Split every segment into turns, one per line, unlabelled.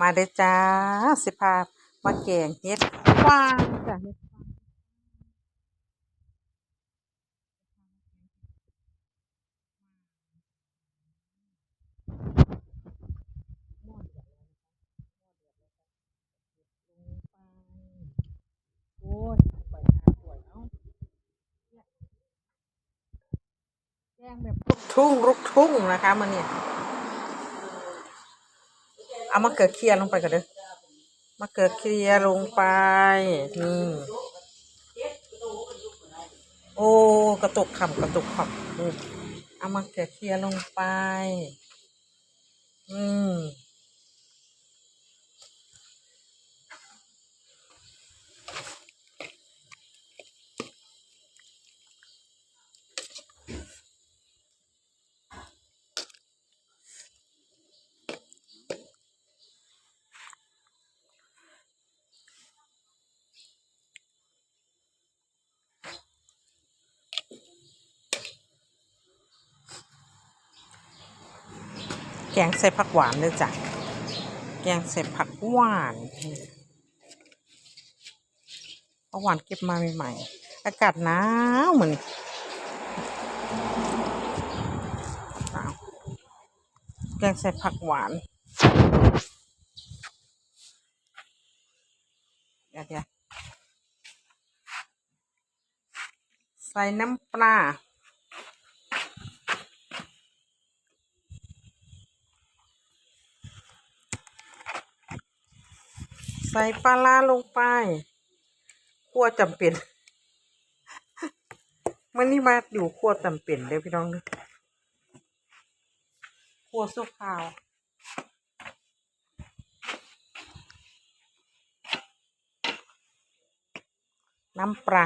มาเด้จ้า สิพามาแกงเฮ็ดฟางจ้ะเฮ็ดฟางโอ้ยไปหาสวยเนาะแกงแบบลูกทุ่งลูกทุ่งนะคะมันเนี่ย เอามะเขือเคี่ยลงไปกันเด้อมะเขือเคี่ยลงไปนี่โอ้กระตุกขำกระตุกขำเอามะเขือเคี่ยลงไป อืม แกงใส่ผักหวานเลยจ้ะ แกงใส่ผักหวานผักหวานเก็บมาใหม่ๆ อากาศหนาวเหมือนนาวแกงใส่ผักหวานเดี๋ยวเดี๋ยวใส่น้ำปลา ใส่ปลาร้าลงไปขั้วจำเป็นมันนี่มาอยู่ขั้วจำเป็นเด้อพี่น้องเด้อขั้วสุกขาวน้ำปลา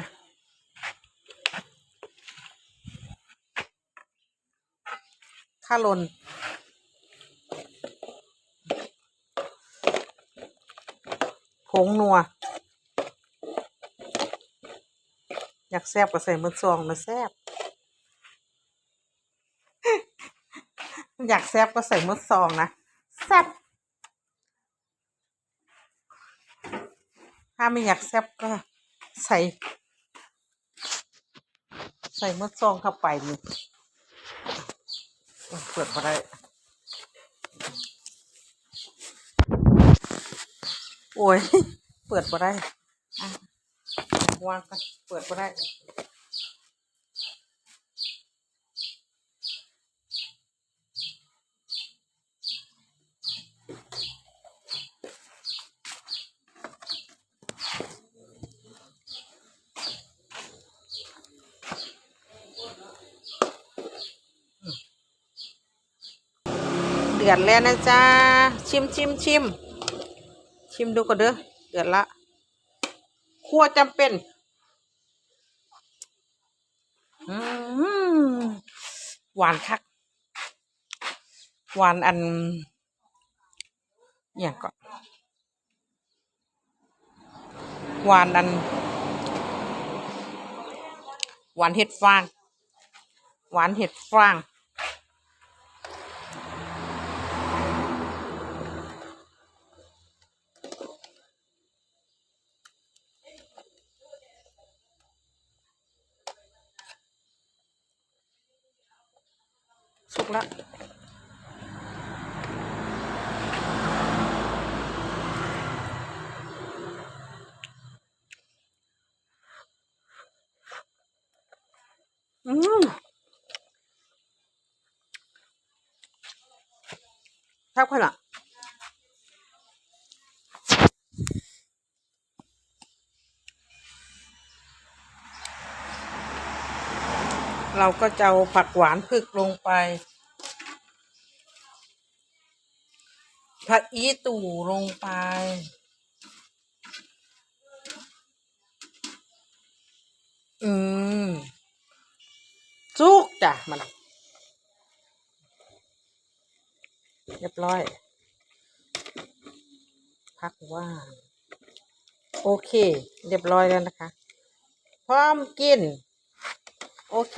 ข้าลน ผงนัว อยากแซบก็ใส่มือซองนะแซบอยากแซบก็ใส่มือซองนะแซบถ้าไม่อยากแซบก็ใส่ ใส่มือซองเข้าไปนี่เปิดมาได้ อ้ย เปิดมาได้อะวางกันเปิดมาได้เดือดแล้วนะจ๊ะ ชิมชิมชิม ชิมดูก่อนเด้อเดือดละคั่วจำเป็นอืมหวานคัก หวานอันอย่างก็หวานอัน หวานเห็ดฟาง หวานเห็ดฟาง แล้วอืมชอบขนาดเราก็จะเอาผักหวานพึกลงไป ผักอีตู่ลงไป อืมสุกจ้ะมันเรียบร้อย พักว่างโอเค เรียบร้อยแล้วนะคะ พร้อมกิน โอเค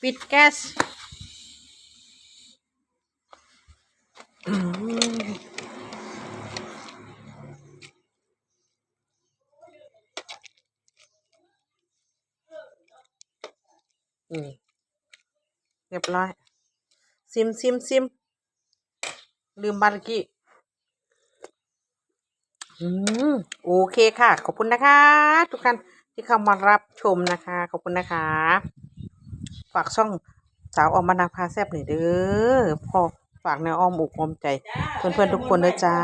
ปิดแก๊สอื อืมเรียบร้อย ซิมซิมซิมลืมบาร์กี้อืมโอเคค่ะ ขอบคุณนะคะ ทุกท่านที่เข้ามารับชมนะคะ ขอบคุณนะคะ ฝากช่องสาวออมมานาพาแซบหน่อยเด้อพอฝากแนวอ้อมอกอ้อมใจ เพื่อนๆทุกคนด้วยจ้า